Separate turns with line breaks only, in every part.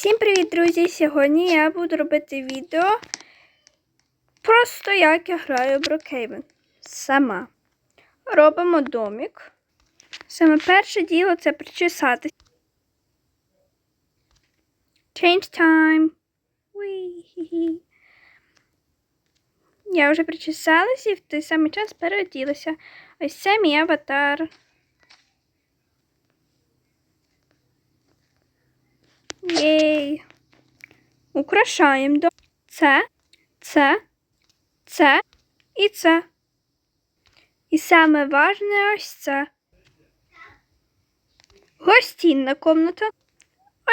Всім привіт, друзі! Сьогодні я буду робити відео просто як я граю Brookhaven. Сама. Робимо домик. Саме перше діло це причесатись. Change time. Я вже причесалася і в той самий час переоділася. Ось це мій аватар. Єй. Украшаємо до це, це, це і це. І саме важне ось це. Гостінна комната.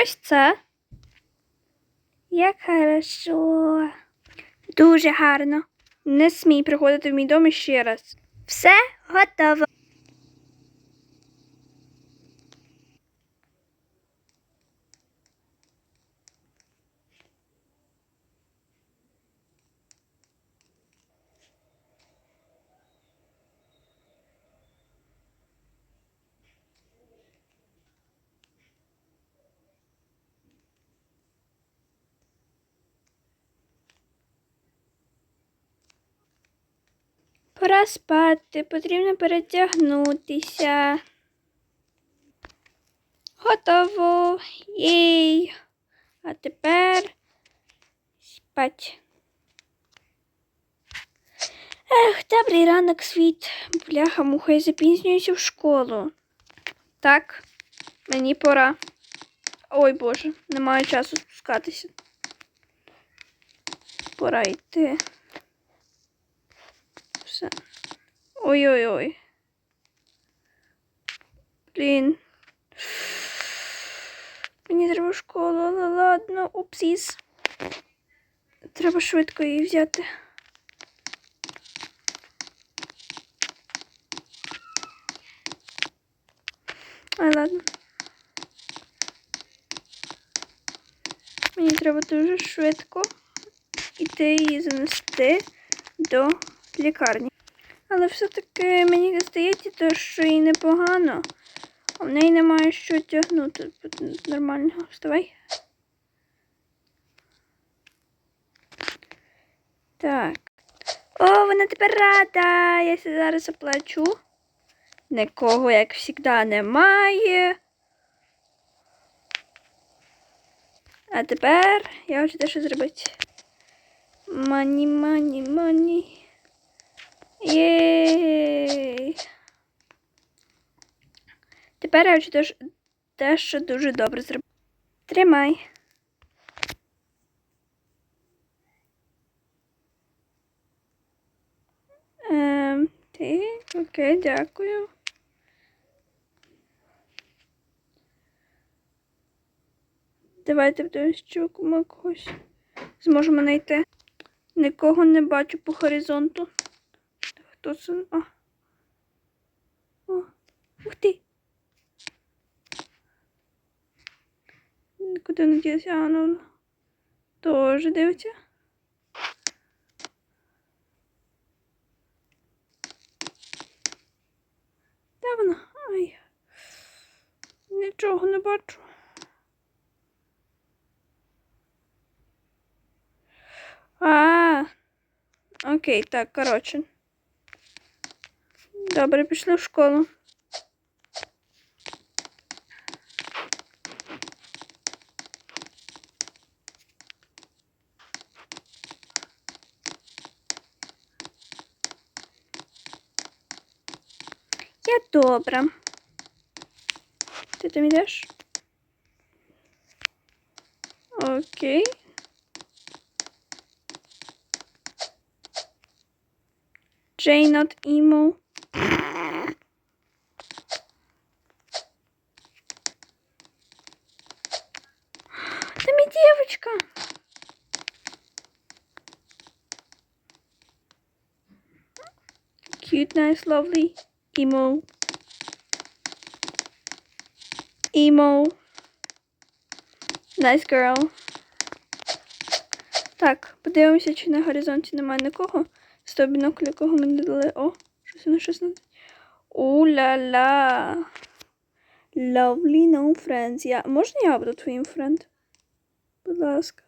Ось це. Як хорошо. Дуже гарно. Не смій приходити в мій дом ще раз. Все готово. Пора спати, потрібно перетягнутися. Готово. Єй. А тепер спать. Ех, добрий ранок, світ. Бляха, муха, я запізнююся в школу. Так, мені пора. Ой Боже, немає часу спускатися. Пора йти. Все. Ой-ой-ой. Блін. Мені треба школу, але ладно, упсіс. Треба швидко її взяти. Ай, ладно. Мені треба дуже швидко іти її занести до лікарні. Але все-таки мені здається, то, що їй непогано. А в неї немає що тягнути нормального. Вставай. Так. О, вона тепер рада. Я зараз оплачу. Нікого, як завжди, немає. А тепер я хочу дещо зробити. Мані, мані, мані. Єй. Тепер я теж дещо дуже добре зробити. Тримай. Ем, ти? Окей, дякую. Давайте подивимось, чи ми когось зможемо знайти. Нікого не бачу по горизонту. Хто це? А. О, ух ти. Куди не ділася? А, ну. Теж дивиться. Де вона? Ай. Нічого не бачу. А, окей, так, коротше. Добре, пішли в школу. Я добра. Ти там йдеш? Окей. Jay not emo. Cute, nice, lovely. Emo. Emo. Nice girl. Так, подивимося, чи на горизонті немає нікого. З того бінокля, якого ми не дали. О, щось на 16. У-ла-ла. Lovely no friends. Я... Можна я буду твоїм френд? будь ласка.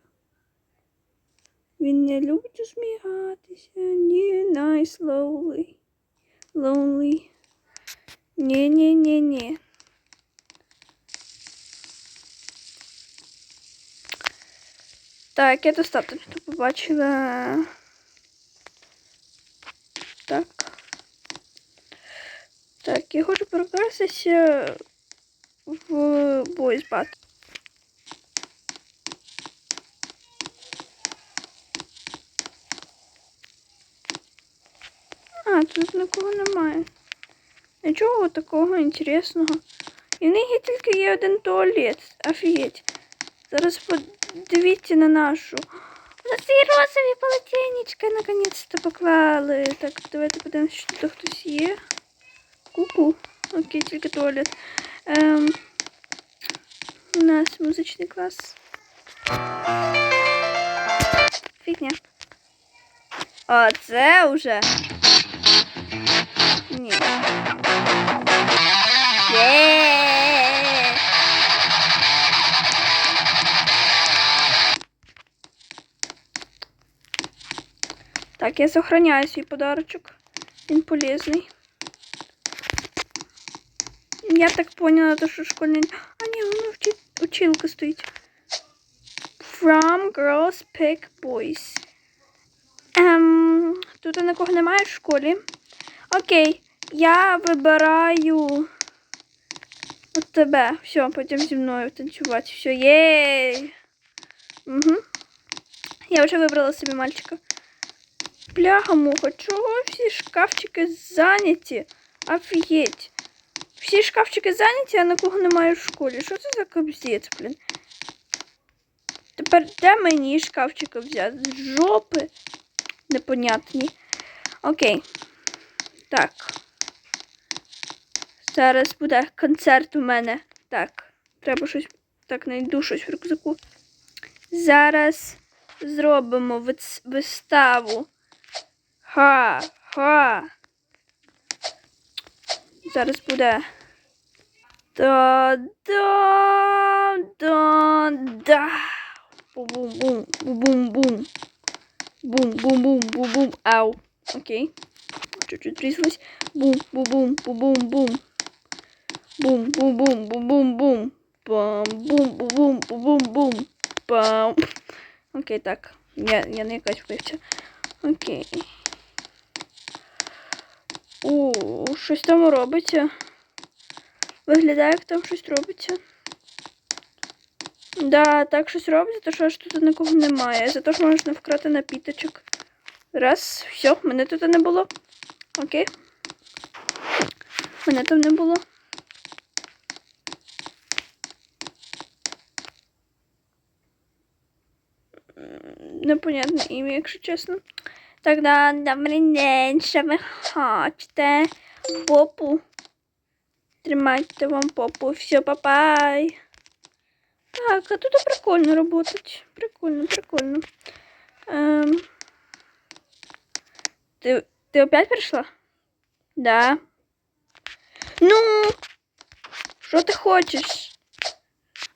Він не любить усміхатися. Ні, nice, slowly. Lonely. Ні, ні, ні, ні. Так, я достатньо побачила. Так. Так, я хочу прокрастися в Boys А, тут нікого немає. Нічого такого інтересного. І в них є тільки є один туалет. Офігеть. Зараз подивіться на нашу. У нас є розові полотенечка, наконець-то поклали. Так, давайте подивимося, що тут хтось є. Ку-ку. Окей, тільки туалет. Ем, у нас музичний клас. Фігня. А це вже. Так, я сохраняю свій подарочок. Він полезний. Я так поняла, то, що школьний... А, ні, воно вчи... училка стоїть. From girls pick boys. Ем, тут нікого немає в школі. Окей, я вибираю от тебе. Все, потім зі мною танцювати. Все, єй. Угу. Я вже вибрала собі мальчика. Бляха муха, чого всі шкафчики зайняті? Офігеть. Всі шкафчики зайняті, а нікого немає в школі. Що це за кобзець, блін? Тепер де мені шкафчики взяти? Жопи? Непонятні. Окей. Так. Зараз буде концерт у мене. Так. Треба щось. Так, знайду щось в рюкзаку. Зараз зробимо виставу. Ха, ха. Зараз буде. Да, да, да, да. Бум-бум-бум, бум-бум-бум. Бум-бум-бум-бум-бум. Ау. Окей. Чуть-чуть тряслась. Бум-бум-бум-бум-бум. Бум-бум-бум-бум-бум-бум. Бам-бум-бум-бум-бум-бум. Окей, так. Я, я не якась вбивця. Окей. О, щось там робиться. Виглядає, як там щось робиться. Да, так щось робиться, то що ж тут нікого немає. Зато ж можна вкрати напіточок. Раз, все, мене тут не було. Окей. Мене там не було. Непонятне ім'я, якщо чесно. Так, добрий день, що ви хочете? Попу. Тримайте вам попу. Все, папай. Так, а тут прикольно работать. Прикольно, прикольно. Ем... Ти, ти опять прийшла? Да. Ну, що ти хочеш?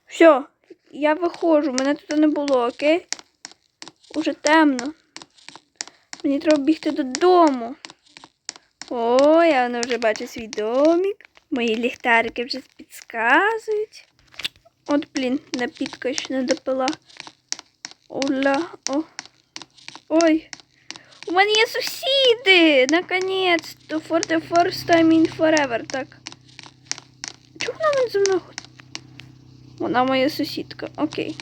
Все, я виходжу, мене тут не було, окей? Уже темно. Мені треба бігти додому. О, я воно вже бачу свій домик. Мої ліхтарики вже підказують. От, блін, напітка ще не допила. Оля, о. Ой. У мене є сусіди! Наконець-то. For the first time in forever, так. Чому вона мене зі мною? Вона моя сусідка. Окей.